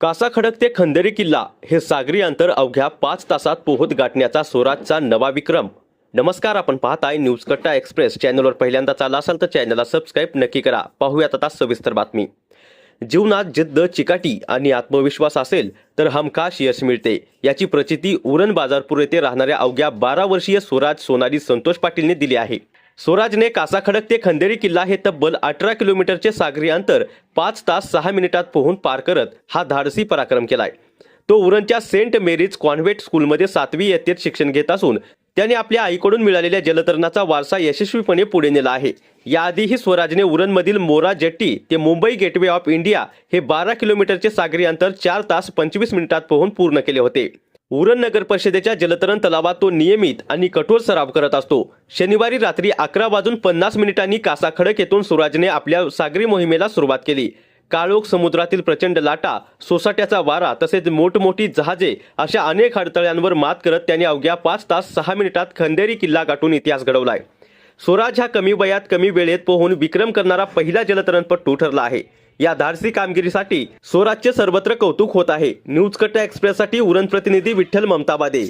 कासाखडक ते खंदेरी किल्ला हे सागरी अंतर अवघ्या पाच तासात पोहोत गाठण्याचा स्वराजचा नवा विक्रम. नमस्कार आपण पाहताय न्यूज कट्टा एक्सप्रेस. चॅनलवर पहिल्यांदा आला असाल तर चॅनलला सबस्क्राईब नक्की करा. पाहूयात आता सविस्तर बातमी. जीवनात जिद्द चिकाटी आणि आत्मविश्वास असेल तर हमखास यश मिळते. याची प्रचिती उरण बाजारपूर येथे राहणाऱ्या अवघ्या बारा वर्षीय स्वराज सोनाली संतोष पाटीलने दिली आहे. स्वराजने कासाखडक ते खंदेरी किल्ला हे तब्बल अठरा किलोमीटरचे सागरी अंतर पाच तास सहा मिनिटात पोहून पार करत हा धाडसी पराक्रम केलाय. तो उरणच्या सेंट मेरीज कॉन्व्हेंट स्कूलमध्ये सातवी इयत्तेत शिक्षण घेत असून त्याने आपल्या आईकडून मिळालेल्या जलतरणाचा वारसा यशस्वीपणे पुढे नेला आहे. याआधीही स्वराजने उरणमधील मोरा जेट्टी ते मुंबई गेटवे ऑफ इंडिया हे बारा किलोमीटरचे सागरी अंतर चार तास पंचवीस मिनिटात पोहून पूर्ण केले होते. उरण नगर परिषदेच्या जलतरण तलावात तो नियमित आणि कठोर सराव करत असतो. शनिवारी रात्री अकरा वाजून पन्नास मिनिटांनी कासा खडक येथून सुराजने आपल्या सागरी मोहिमेला सुरुवात केली. काळोख समुद्रातील प्रचंड लाटा सोसाट्याचा वारा तसेच मोठमोठी जहाजे अशा अनेक अडथळ्यांवर मात करत त्याने अवघ्या पाच तास सहा मिनिटात खंदेरी किल्ला गाठून इतिहास घडवलाय. स्वराज हा कमी वयात कमी वेळेत पोहून विक्रम करणारा पहिला जलतरणपटू ठरला आहे. या धाडसी कामगिरीसाठी स्वराज्य सर्वत्र कौतुक होत आहे. न्यूज कट्टा एक्सप्रेससाठी उरण प्रतिनिधी विठ्ठल ममताबादे.